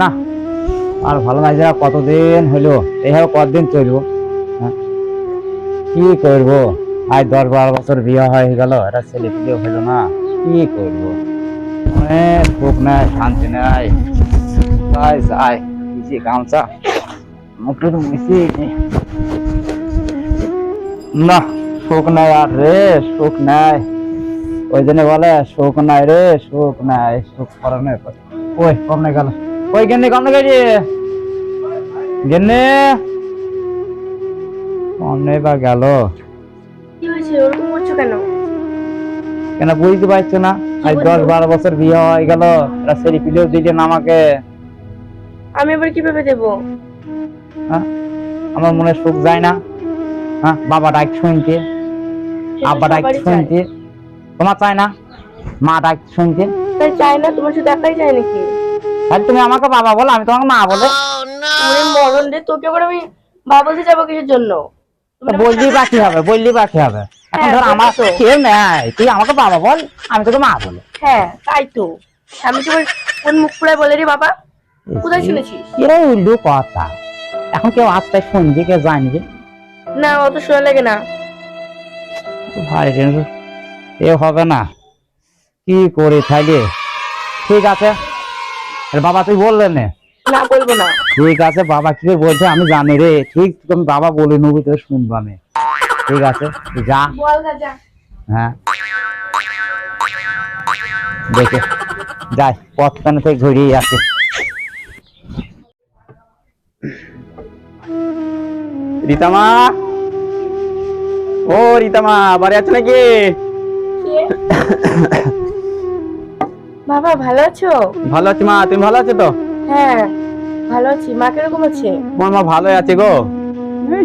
না, আর ভালো নাই যা কতদিন হইল এইভাবে কতদিন চলবো? হ্যাঁ? কি করব? আজ দশ বারো বছর বিয়ে হয়ে গেল, এটা ছেলে পিলেও হইল না, কি করব? অনেক সুখ নাই, শান্তি নাই। তাই যাই কিছু গামছা মুখে তো মিশি না, সুখ নাই আর রে, সুখ নাই। ওই জন্য বলে, সুখ নাই রে, সুখ নাই পরানের কথা ওই, কমনে গেল। ওই গেন্নে কমনে গেছি? গেন্নে? কমনে বা গেল। কি হয়েছে? ওরকম করছ কেন? কেন বুঝতে পারছ না? আজ দশ বারো বছর বিয়ে হয়ে গেল। এরা সেরি পিলেও আমাকে। আমি এবার কীভাবে দেবো? হ্যাঁ? আমার মনে সুখ যায় না। হ্যাঁ? বাবা ডাক সেটা আব্বা ডাক চাই। তোমার চায় না? মা ডাক শুনতে তাই চাই না? তোমার শুধু একাই চাই নাকি? তাহলে তুমি আমাকে বাবা বলো আমি তোমাকে মা বলে। তুমি মরণ রে তোকে আবার আমি বাবা বলতে যাব কিসের জন্য? বললি বা কি হবে বললি বা কি হবে? এখন হ্যাঁ, ধর আমার তো। কেউ নেই তুই আমাকে বাবা বল আমি তোকে মা বলে। হ্যাঁ তাই তো। আমি তো কোন মুখ পুরাই বলে রে বাবা। কোথায় শুনেছিস? এরা উল্লু কথা। এখন কেউ আস্তে শুনবে কেউ জানবে না অত শোনা লাগে না। ভাই রে, এ হবে না। কি করি থাকি ঠিক আছে। আরে বাবা তুই বললেন না। না বলব না। ঠিক আছে বাবা কি বলছে আমি জানি রে। ঠিক তুমি বাবা বলে নেব তো শুনব আমি। ঠিক আছে যা। হ্যাঁ। দেখে। যাই পথখানে থেকে ঘুরিয়ে আসে। রীতামা? ও রীতামা বাড়ি আছো নাকি? বাবা ভালো আছো? ভালো আছি মা তুমি ভালো আছো তো? হ্যাঁ ভালো আছি। মা কীরকম আছে? তোমার মা ভালোই আছে গো।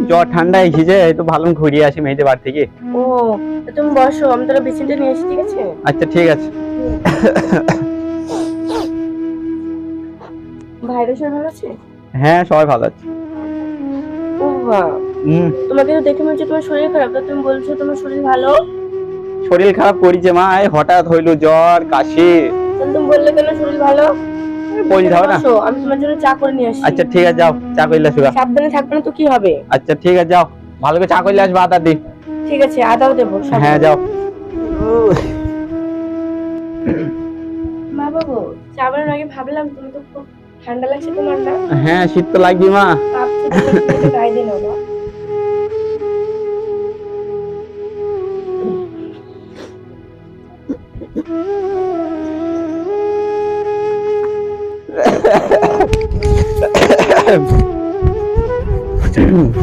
জ্বর ঠান্ডা এসেছে এই তো ভালো ঘুরিয়ে আসি মেয়েদের বাড়ি থেকে। ও তুমি বসো আমি তোরা বিছানটা নিয়ে আসি ঠিক আছে? আচ্ছা ঠিক আছে। ভাইরা সবাই ভালো আছে? হ্যাঁ সবাই ভালো আছে। ও বাবা তোমাকে তো দেখে মনে হচ্ছে তোমার শরীর খারাপ তা তুমি বলছো তোমার শরীর ভালো? শরীর খারাপ করেছে মা হঠাৎ হইল জ্বর কাশি। তুমি বললে কেন শরীর ভালো? বলতে হবে না। আমি তোমার জন্য চা করে নিয়ে আসি। আচ্ছা ঠিক আছে যাও চা আসবা সাবধানে থাকবে না তো কি হবে? আচ্ছা ঠিক আছে যাও। ভালো করে চা করলে আসবা আদা দি ঠিক আছে আদাও দেবো। হ্যাঁ যাও। মা বাবু চা বানানোর আগে ভাবলাম তুমি তো খুব ঠান্ডা লাগছে তোমার না। হ্যাঁ শীত তো লাগবে মা। গায়ে না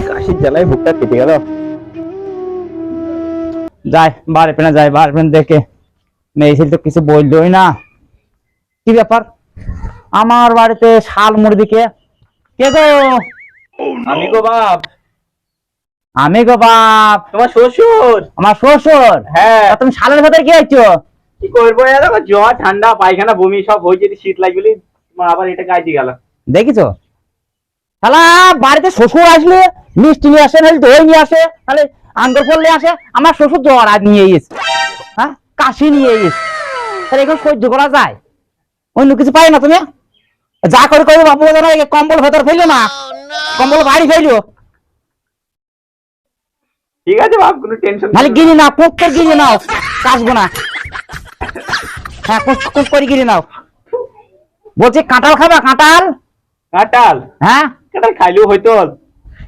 কাশির জ্বালায় বুকটা কেটে গেল। বারে পেনা বারে পেনা দেখে। মেয়ে ছেলে তো কিছু বললোই না। কি ব্যাপার? আমার বাড়িতে শাল মুরগি কে গো? আমি গো বাপ। আমি গো বাপ। তোমার শ্বশুর? আমার শ্বশুর? হ্যাঁ। তুমি শালের ভেতরে কি আছো কি করব? জ্বর ঠান্ডা পায়খানা বমি সব হয়েছে শীত লাগবে আবার এটা গাইতে গেল। দেখিছো? শালা বাড়িতে শ্বশুর আসলে মিষ্টি নিয়ে আসে নাহলে দই নিয়ে আসে তাহলে আসে আমার শ্বশুর জ্বর আজ নিয়ে এসে হ্যাঁ? কাশি নিয়ে এসে তাহলে এখন সহ্য করা যায়? অন্য কিছু পাই না তুমি? যা করে করব বাবু কম্বল ভেতর ফেলল না। কম্বল বাড়ি ফেলো ঠিক আছে বাপ কোনো টেনশন নাহলে গিরি নাও করে গিরি নাও কাশবো না। হ্যাঁ করে গিরি নাও। বলছি কাঁঠাল খাবা কাঁঠাল? কাঁটাল হ্যাঁ? কাঁটাল খাইলেও হয়তো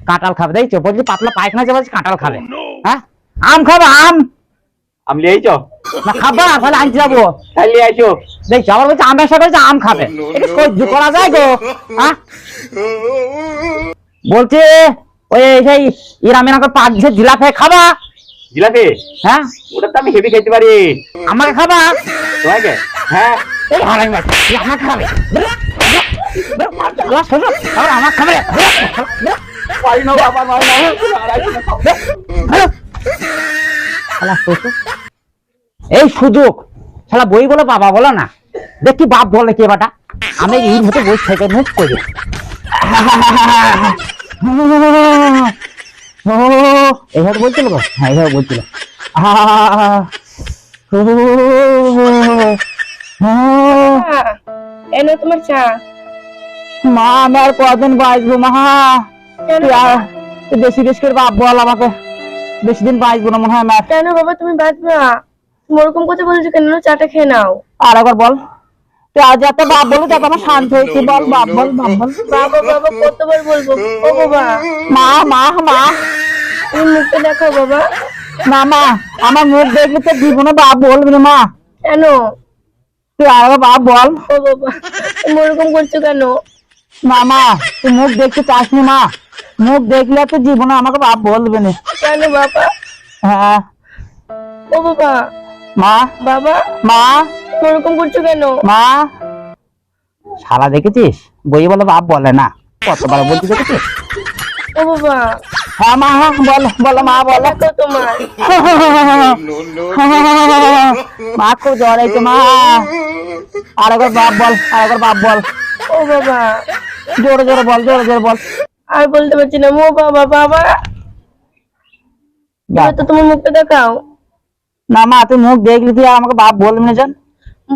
কাঁঠাল খাবে দেখছ? বলছি পাতলা পায়খানা যাবে কাঁঠাল খাবে। হ্যাঁ? আম খাবে আম? আমি লিয়েছ না খাবা তাহলে আনতে যাব। আইছো? আবার বলছে আম ব্যবসা করেছে আম খাবে। এটা সহ্য করা যায় গো? হ্যাঁ? বলছে ওই সেই ইরামিনাকে পাঁচ যে জিলাপি খাবা? জিলাপি? হ্যাঁ? ওটা তো আমি হেভি খাইতে পারি। আমাকে খাবা? তোমাকে? হ্যাঁ? এই সুযোগ, শালা বই বলো, বাবা বলো না। দেখি বাপ বলে কে বাটা? আমি এই মতো বই থেকে মুখ করি এইভাবে বলছিল হ্যাঁ এইভাবে বলছিল এনে তোমার চা। মা আমি আর কদিন বাঁচবো মা? বেশি বেশি করে বাপ বল আমাকে। বেশি দিন বাঁচবো না মনে হয় আমার। কেন বাবা তুমি বাঁচবে না। তুমি ওরকম কথা বলছো কেন? চাটা খেয়ে নাও। আর একবার বল। তুই আজ এত বাপ বলে যাতে আমার শান্ত হয়েছি। বল বাপ বল বাপ বল। বাবা বাবা কতবার বলব? ও বাবা। মা মা মা। তুমি মুখটা দেখো বাবা। না মা আমার মুখ দেখলে তো জীবনে বাপ বলবি না মা। কেন? তুই আর বাপ বল। ও বাবা তুমি ওরকম করছ কেন? মা তুই মুখ দেখতে চাস নি মা? মুখ দেখলে তো জীবনে আমাকে বাপ বলবে না। কেন বাবা? হ্যাঁ। ও বাবা মা? বাবা মা? ওরকম করছ কেন? মা? শালা দেখেছিস? বই বলে বাপ বলে না। কতবার বলছি দেখেছিস? ও বাবা হ্যাঁ মা বল বলো মা বলো। তোমার। মা খুব জ্বর হয়েছে মা। আর একবার বাপ বল আর একবার বাপ বল। ও বাবা। জোরে জোরে বল জোরে জোরে বল। আর বলতে পারছি না ও বাবা বাবা। তো তোমার মুখটা দেখাও। না মা তুই মুখ দেখলি তুই আমাকে বাপ বলবি না জান?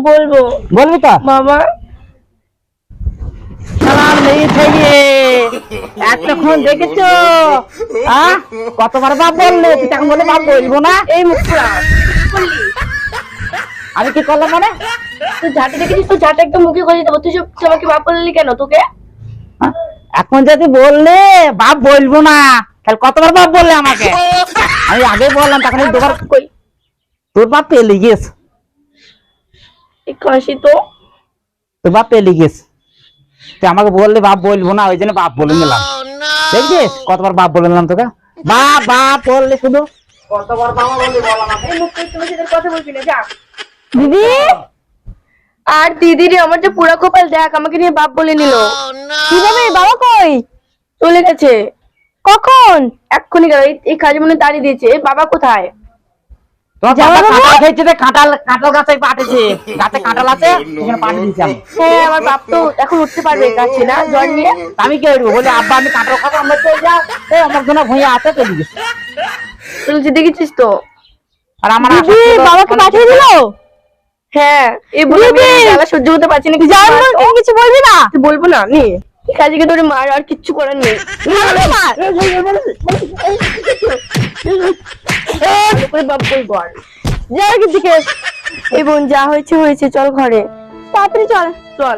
বলব। বলবি তো? বাবা। সালাম নেই থেকে। এতক্ষণ দেখেছ? হ্যাঁ কতবার বাপ বললে? তুই তখন বলে বাপ বলব না? এই মুখ আমি কি করলাম মানে? তুই ঝাঁটা দেখেছিস? তো ঝাঁটা একদম মুখে করে দেবো তুই সব আমাকে বাপ বললি কেন তোকে? এখন যদি বললে বাপ বলব না তাহলে কতবার বাপ বললে আমাকে? আমি আগে বললাম তখন দুবার কই? তোর বাপ পেলে গেছ তো। তোর বাপ পেলে গেছ তুই আমাকে বললে বাপ বলব না ওই জন্য বাপ বলে নিলাম। দেখছিস? কতবার বাপ বলে নিলাম তোকে? বাপ বাপ বললে শুধু। কতবার বাবা বললি বল আমাকে এই মুখ করে তোমার সাথে কথা বলবি না যা। দিদি! আর দিদি রে আমার যে পুরা কপাল দেখ আমাকে নিয়ে বাপ বলে নিল। কীভাবে? বাবা কই? চলে গেছে। কখন? এক্ষুনি গেল এই- কাজে মনে দাঁড়িয়ে দিয়েছে। বাবা কোথায়? গাছে গাছে আছে হ্যাঁ আমার বাপ তো এখন উঠতে পারবে কাছে না জ্বর নিয়ে আমি কি করব বলে আব্বা আমি কাঁঠাল খাব আমরা চলে যাও আমার জন্য ভুঁইয়া আছে চলে গেছে চলছে দেখেছিস তো আর আমার বাবাকে পাঠিয়ে দিল হ্যাঁ এই বলে আমি সহ্য করতে পারছি না কিছু কিছু বলবি না বলব না নি কাজকে তোর মার আর কিচ্ছু করার নেই মার যা এই বোন যা হয়েছে হয়েছে চল ঘরে। তাড়াতাড়ি চল। চল।